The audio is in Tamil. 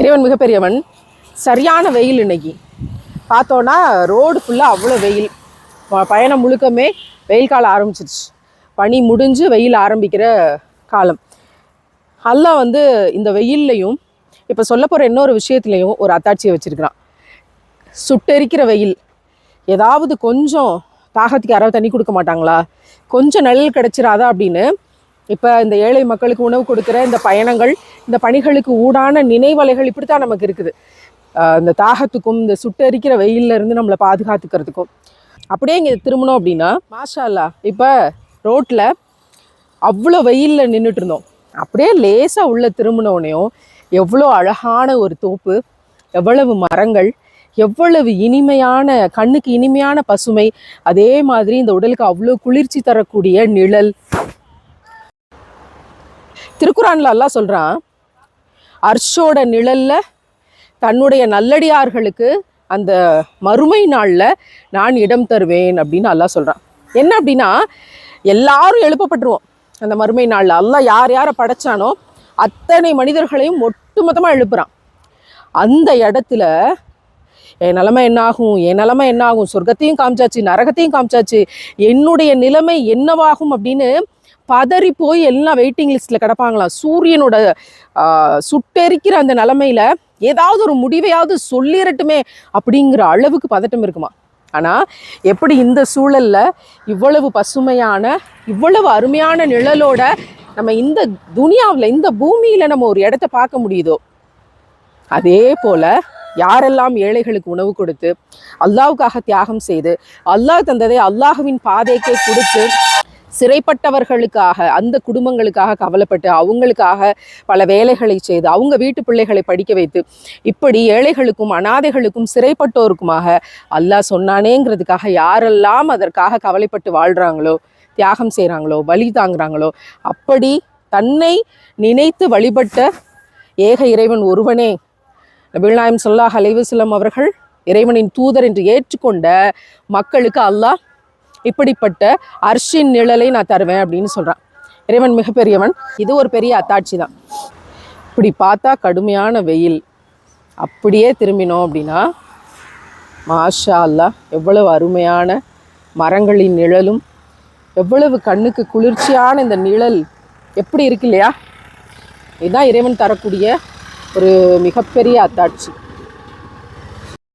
இறைவன் மிகப்பெரியவன். சரியான வெயில் இன்னைக்கு. பார்த்தோன்னா ரோடு ஃபுல்லாக அவ்வளோ வெயில். பயணம் முழுக்கமே வெயில் காலம் ஆரம்பிச்சிருச்சு. பனி முடிஞ்சு வெயில் ஆரம்பிக்கிற காலம். அல்லா வந்து இந்த வெயில்லையும் இப்போ சொல்ல போகிற இன்னொரு விஷயத்துலையும் ஒரு அத்தாட்சியை வச்சுருக்கிறான். சுட்டெரிக்கிற வெயில். ஏதாவது கொஞ்சம் தாகத்துக்கு யாராவது தண்ணி கொடுக்க மாட்டாங்களா? கொஞ்சம் நிழல் கிடச்சிராதா அப்படின்னு இப்போ இந்த ஏழை மக்களுக்கு உணவு கொடுக்குற இந்த பயணங்கள் இந்த பணிகளுக்கு ஊடான நினைவலைகள் இப்படி தான் நமக்கு இருக்குது. இந்த தாகத்துக்கும் இந்த சுட்டெரிக்கிற வெயில்ல இருந்து நம்மளை பாதுகாத்துக்கிறதுக்கும். அப்படியே இங்கே திரும்பணும் அப்படின்னா மாஷால்லா இப்போ ரோட்டில் அவ்வளோ வெயிலில் நின்றுட்டு இருந்தோம். அப்படியே லேசாக உள்ள திரும்பினோடனையும் எவ்வளோ அழகான ஒரு தோப்பு எவ்வளவு மரங்கள் எவ்வளவு இனிமையான கண்ணுக்கு இனிமையான பசுமை அதே மாதிரி இந்த உடலுக்கு அவ்வளோ குளிர்ச்சி தரக்கூடிய நிழல் திருக்குறான்ல அல்லாஹ் சொல்கிறான் அர்ஷோட நிழலில் தன்னுடைய நல்லடியார்களுக்கு அந்த மறுமை நாளில் நான் இடம் தருவேன் அப்படின்னு அல்லா சொல்கிறான் என்ன அப்படின்னா எல்லாரும் எழுப்பப்பட்டுருவோம் அந்த மறுமை நாளில். அல்லா யார் யாரை படைச்சானோ அத்தனை மனிதர்களையும் ஒட்டுமொத்தமாக எழுப்புறான். அந்த இடத்துல என் நிலமை என்னாகும்? என் நிலமை என்னாகும்? சொர்க்கத்தையும் காமிச்சாச்சு நரகத்தையும் காமிச்சாச்சு. என்னுடைய நிலைமை என்னவாகும்? அப்படின்னு பதறி போய் எல்லாம் வெயிட்டிங் லிஸ்ட்டில் கிடப்பாங்களாம் சூரியனோட சுட்டெரிக்கிற அந்த நிலமையில ஏதாவது ஒரு முடிவையாவது சொல்லிடட்டுமே அப்படிங்கிற அளவுக்கு பதட்டம் இருக்குமா? ஆனால் எப்படி இந்த சூழலில் இவ்வளவு பசுமையான இவ்வளவு அருமையான நிழலோட நம்ம இந்த துனியாவில் இந்த பூமியில் நம்ம ஒரு இடத்த பார்க்க முடியுதோ? அதே போல் யாரெல்லாம் ஏழைகளுக்கு உணவு கொடுத்து அல்லாவுக்காக தியாகம் செய்து அல்லாஹ் தந்ததை அல்லாஹுவின் பாதைக்கே கொடுத்து சிறைப்பட்டவர்களுக்காக அந்த குடும்பங்களுக்காக கவலைப்பட்டு அவங்களுக்காக பல வேலைகளை செய்து அவங்க வீட்டு பிள்ளைகளை படிக்க வைத்து இப்படி ஏழைகளுக்கும் அனாதைகளுக்கும் சிறைப்பட்டோருக்குமாக அல்லாஹ் சொன்னானேங்கிறதுக்காக யாரெல்லாம் அதற்காக கவலைப்பட்டு வாழ்கிறாங்களோ தியாகம் செய்கிறாங்களோ வழி தாங்குறாங்களோ அப்படி தன்னை நினைத்து வழிபட்ட ஏக இறைவன் ஒருவனே. நபிழ்நாயம் சொல்லாஹ் அலைவசல்லம் அவர்கள் இறைவனின் தூதர் என்று ஏற்றுக்கொண்ட மக்களுக்கு அல்லாஹ் இப்படிப்பட்ட அர்ஷின் நிழலை நான் தருவேன் அப்படின்னு சொல்கிறான் இறைவன் மிகப்பெரியவன். இது ஒரு பெரிய அத்தாட்சி தான். இப்படி பார்த்தா கடுமையான வெயில். அப்படியே திரும்பினோம் அப்படின்னா மாஷா அல்லாஹ் எவ்வளவு அருமையான மரங்களின் நிழலும் எவ்வளவு கண்ணுக்கு குளிர்ச்சியான இந்த நிழல் எப்படி இருக்கு இல்லையா? இதுதான் இறைவன் தரக்கூடிய ஒரு மிகப்பெரிய அத்தாட்சி.